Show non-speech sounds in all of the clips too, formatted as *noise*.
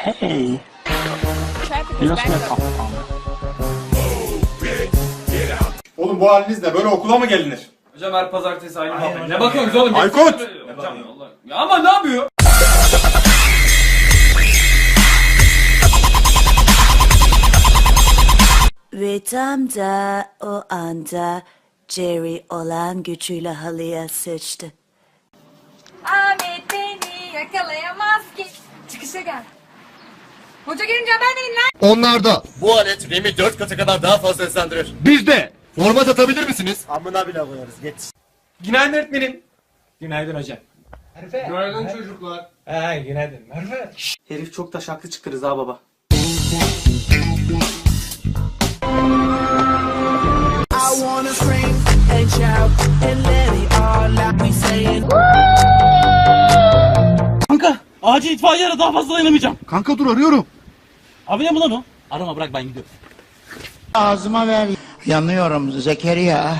Hey, met up. up. Oğlum bu halinizle böyle okula mı gelinir? Hocam her pazartesi aynı muhabbet. Ne bakıyorsunuz oğlum? Aykut! Hocam Allah. Ya ama ne yapıyor? Ve tam da o anda Jerry olan gücüyle halıya sıçtı. Ahmet beni yakalayamaz ki. Çıkışa gel. Hoca gelince haber verin lan. Onlarda. Bu alet RAM'i 4 katı kadar daha fazla hızlandırır. Bizde. Format atabilir misiniz? Günaydın öğretmenim. Günaydın hocam. Günaydın çocuklar. He günaydın. Merve. Herif çok da şaklı çıktı Rıza baba. Kanka acil itfaiye ara daha fazla dayanamayacağım. Kanka dur arıyorum. Abi ne bu lan o? Arama bırak ben gidiyorum. Ağzıma ver. Yanıyorum Zekeriya.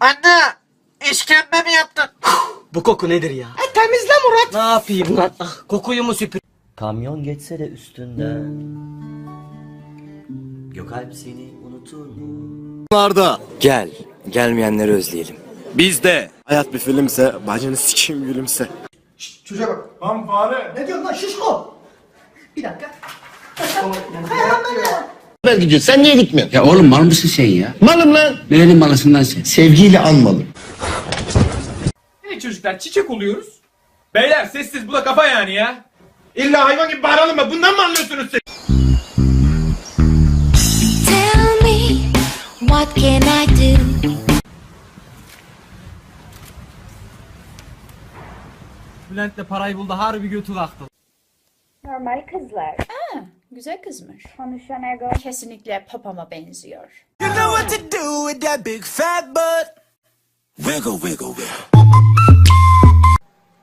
Anne! İşkembe mi yaptın? Bu koku nedir ya? E, temizle Murat. Ne yapayım lan? Ah, kokuyu mu süpür? Kamyon geçse de üstünden Gökalp seni unutur mu? Onlarda. Gel, gelmeyenleri özleyelim. Bizde. Hayat bir filmse bacını sikeyim gülümse. Lan fare. Ne diyorsun lan şişko? Bir dakika. Ben gidiyor. Sen niye gitmiyorsun? Ya oğlum mal mısın sen ya? Malım lan. Nerenin malısın sen? Sevgiyle anmalı. Hey çocuklar çiçek oluyoruz. Beyler sessiz bu da kafa yani ya. İlla hayvan gibi bağıralım mı? Bundan mı anlıyorsunuz siz? Can I do? Bülent de parayı buldu harbi götü kalktı. Normal kızlar. Aa, güzel kızmış. Konuşan ego. Kesinlikle papama benziyor.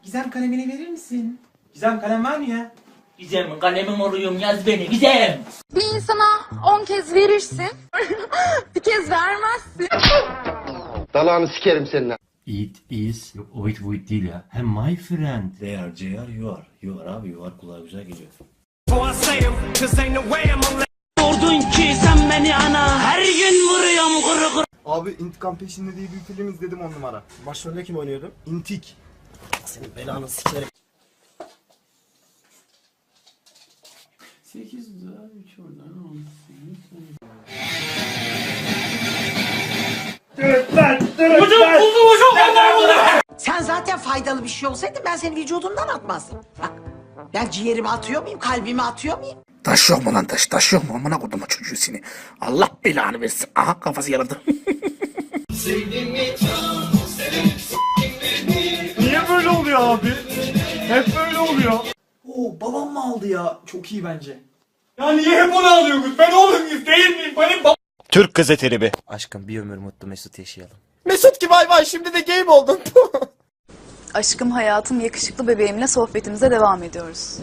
Gizem kalemini verir misin? Gizem kalem var mı ya? Gizem kalemim oruyum yaz beni Gizem. Bir insana 10 kez verirsin. *laughs* bir kez vermezsin. Dalağını sikerim seninle. It is, yok o it bu it değil ya. Hem my friend. They are, they are, you are. You are abi, you are kulağa güzel geliyor. Sordun ki sen beni ana her gün vuruyorum kuru kuru. Abi İntikam Peşinde diye bir film izledim on numara. Başrolde kim oynuyordu? İntik. Senin belanı sikerim. 8 daha 3 oradan Hocam buldum hocam vallahi buldum. Sen zaten faydalı bir şey olsaydın ben seni vücudumdan atmazdım. Bak ben ciğerimi atıyor muyum, kalbimi atıyor muyum? Taş yok mu lan taş? Taş yok mu? Amına koduma çocuğu seni. Allah belanı versin. Aha kafası yarıldı. Niye böyle oluyor abi? Hep böyle oluyor. Babam mı aldı ya? Çok iyi bence. Ya niye hep onu alıyorsunuz? Ben oğlum muyuz değil miyim? Benim babam. Türk gazeteli be. Aşkım bir ömür mutlu mesut yaşayalım. Mesut gibi hayvan şimdi de game oldun. *laughs* Aşkım hayatım yakışıklı bebeğimle sohbetimize devam ediyoruz.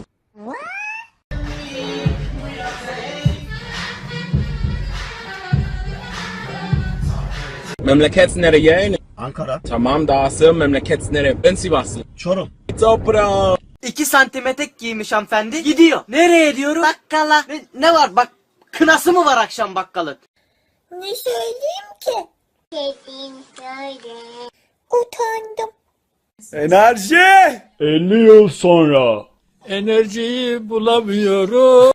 Memleket nereye? Ankara. Tamam dağısı memleket nereye? Ben Sivaslı. Çorum. Toprağı. 2 santim etek giymiş hanımefendi. Gidiyor. Nereye diyorum? Bakkala. Ne, ne var bak kınası mı var akşam bakkalın? Ne söyleyeyim ki? Dediğim söyle. Utandım. Enerji. 50 yıl sonra enerjiyi bulamıyorum.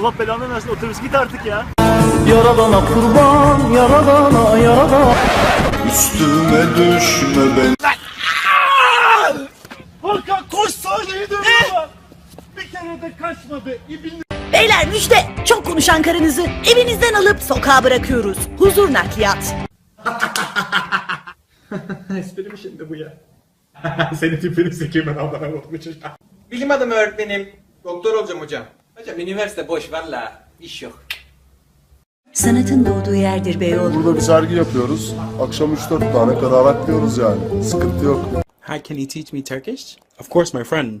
Allah belanı versin otobüs git artık ya. Yaradana kurban, yaradana, yaradana. Üstüme düşme ben. Hakan koş sahneyi dövüyorlar. Bir kere de kaçmadı. İbin Beyler müjde çok konuşan karınızı evinizden alıp sokağa bırakıyoruz. Huzur nakliyat. *laughs* Espri mi şimdi bu ya? *laughs* Senin tipini ben Allah'a unutmuşum. Bilim adamı öğretmenim. Doktor olacağım hocam. Hocam üniversite boş valla. iş yok. Sanatın doğduğu yerdir Beyoğlu. Burada bir sergi yapıyoruz. Akşam 3-4 tane kadar atlıyoruz yani. Sıkıntı yok. Hi, can you teach me Turkish? Of course my friend.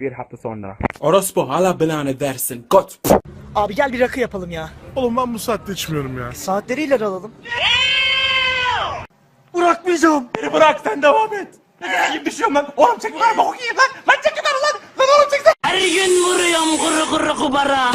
Bir hafta sonra. Orospu hala belanı versin. Got. Abi gel bir rakı yapalım ya. Oğlum ben bu saatte içmiyorum ya. Saatleri ileri alalım. Bırakmayacağım. Beni bırak sen devam et. Ne kadar gibi düşüyorum lan. Oğlum çekin lan bok yiyeyim lan. Lan çekin lan Her gün vuruyorum kuru kuru kubara.